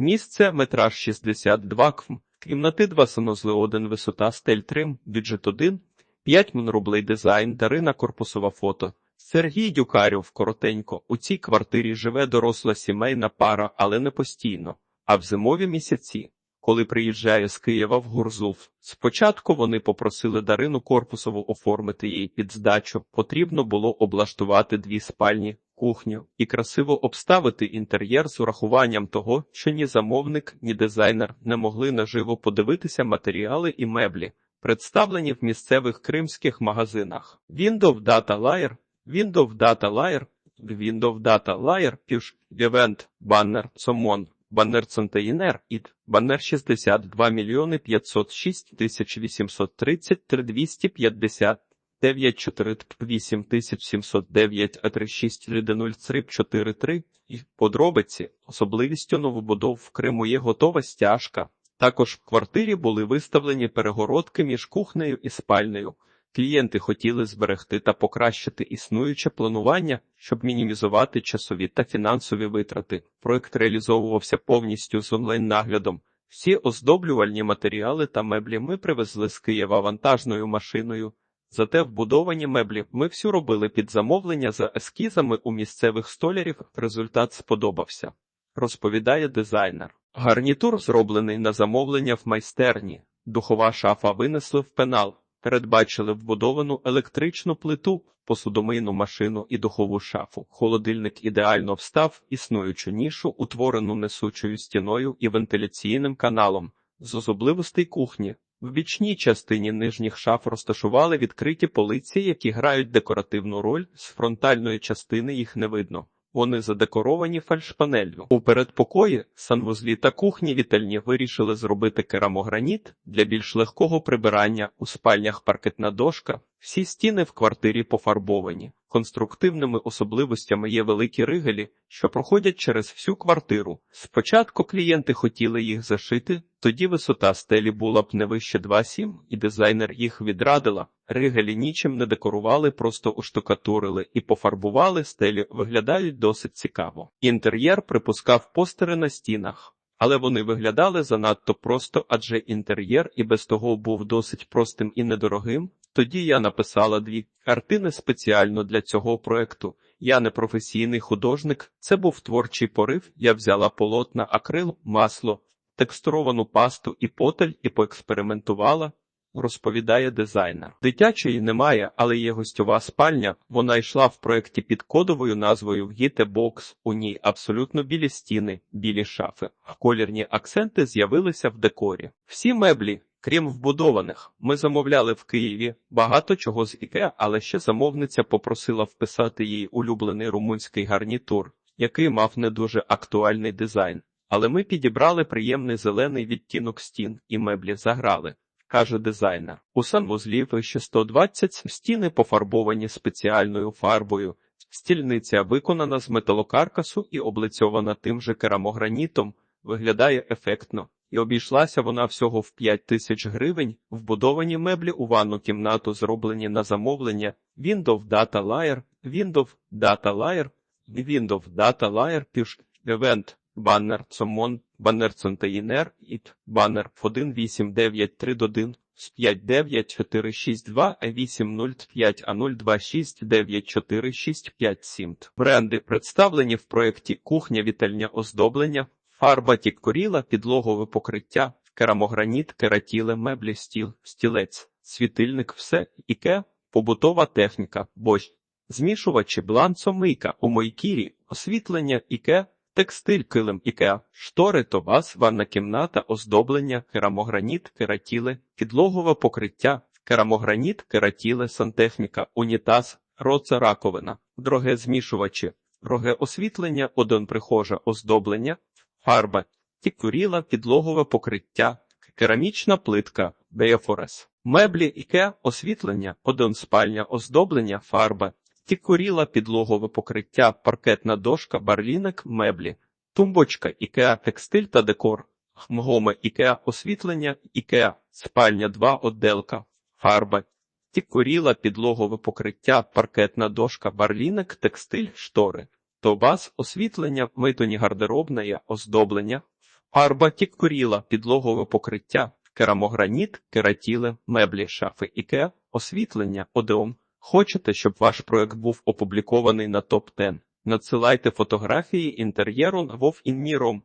Місце метраж 62 км. Кімнати 2 санузли 1, висота стель 3, бюджет 1, 5 мн рублей дизайн, Дарина Корпусова фото. Сергій Дюкарів, коротенько, у цій квартирі живе доросла сімейна пара, але не постійно, а в зимові місяці. Коли приїжджає з Києва в Гурзуф, спочатку вони попросили Дарину Корпусову оформити їй під здачу. Потрібно було облаштувати дві спальні, кухню і красиво обставити інтер'єр з урахуванням того, що ні замовник, ні дизайнер не могли наживо подивитися матеріали і меблі, представлені в місцевих кримських магазинах. Windows Data Layer, Windows Data Layer, Windows Data Layer, Пюш, Event, Баннер, Сомон, Баннер Центейнер, ІД, Баннер 62 мільйони 506 тисяч 833 250 948 709 а 36 43 і подробиці. Особливістю новобудов в Криму є готова стяжка. Також в квартирі були виставлені перегородки між кухнею і спальнею. Клієнти хотіли зберегти та покращити існуюче планування, щоб мінімізувати часові та фінансові витрати. Проект реалізовувався повністю з онлайн-наглядом. Всі оздоблювальні матеріали та меблі ми привезли з Києва вантажною машиною. Зате вбудовані меблі ми всю робили під замовлення за ескізами у місцевих столярів. Результат сподобався. Розповідає дизайнер. Гарнітур зроблений на замовлення в майстерні. Духова шафа винесли в пенал. Передбачили вбудовану електричну плиту, посудомийну машину і духову шафу. Холодильник ідеально встав існуючу нішу, утворену несучою стіною і вентиляційним каналом. З особливостей кухні в бічній частині нижніх шаф розташували відкриті полиці, які грають декоративну роль, з фронтальної частини їх не видно. Вони задекоровані фальшпанеллю. У передпокої, санвузлі та кухні вітальні вирішили зробити керамограніт для більш легкого прибирання у спальнях паркетна дошка. Всі стіни в квартирі пофарбовані. Конструктивними особливостями є великі ригелі, що проходять через всю квартиру. Спочатку клієнти хотіли їх зашити, тоді висота стелі була б не вище 2,7, і дизайнер їх відрадила. Ригелі нічим не декорували, просто уштукатурили і пофарбували стелі, виглядають досить цікаво. Інтер'єр припускав постери на стінах. Але вони виглядали занадто просто, адже інтер'єр і без того був досить простим і недорогим. Тоді я написала дві картини спеціально для цього проекту. Я не професійний художник, це був творчий порив. Я взяла полотна, акрил, масло, текстуровану пасту і потель і поекспериментувала. Розповідає дизайнер. Дитячої немає, але є гостьова спальня. Вона йшла в проєкті під кодовою назвою Гіте Бокс. У ній абсолютно білі стіни, білі шафи. Колірні акценти з'явилися в декорі. Всі меблі, крім вбудованих, ми замовляли в Києві багато чого з Іке, але ще замовниця попросила вписати їй улюблений румунський гарнітур, який мав не дуже актуальний дизайн. Але ми підібрали приємний зелений відтінок стін, і меблі заграли каже дизайнер. У санвузлі вище 120 стіни пофарбовані спеціальною фарбою. Стільниця виконана з металокаркасу і облицьована тим же керамогранітом, виглядає ефектно, і обійшлася вона всього в 5 тисяч гривень. Вбудовані меблі у ванну кімнату зроблені на замовлення Windows Data Layer, Windows Data Layer, Windows Data Layer, Event, Баннер Цомон, Баннер Центеїнер, ІТ, Баннер 18931 з 59462 805 а 0269465 Бренди представлені в проєкті Кухня вітальня оздоблення, фарба тіккоріла, підлогове покриття, керамограніт, кератіле, меблі, стіл, стілець, світильник, все, іке, побутова техніка, борщ, змішувачі, бланцомийка, у мойкірі, освітлення, іке, Текстиль, килим ікеа, штори, тобас, ванна кімната, оздоблення, керамограніт, кератіле, підлогове покриття, керамограніт, кератіле, сантехніка, унітаз, роца раковина, дороге змішувачі, дороге освітлення, один прихожа, оздоблення, фарба, тікуріла, підлогове покриття, керамічна плитка, беєфорес, меблі іке, освітлення, один спальня, оздоблення, фарба, Тікуріла, підлогове покриття, паркетна дошка, барліник, меблі, тумбочка, ікеа, текстиль та декор, хмгоме, ікеа, освітлення, ікеа, спальня 2, отделка, фарба, тікуріла, підлогове покриття, паркетна дошка, барліник, текстиль, штори, тобас, освітлення, митоні гардеробне, оздоблення, Фарба тіккуріла, підлогове покриття, керамограніт, кератіли, меблі, шафи Ікеа, освітлення, одеон. Хочете, щоб ваш проект був опублікований на топ 10 Надсилайте фотографії інтер'єру на вовінміром.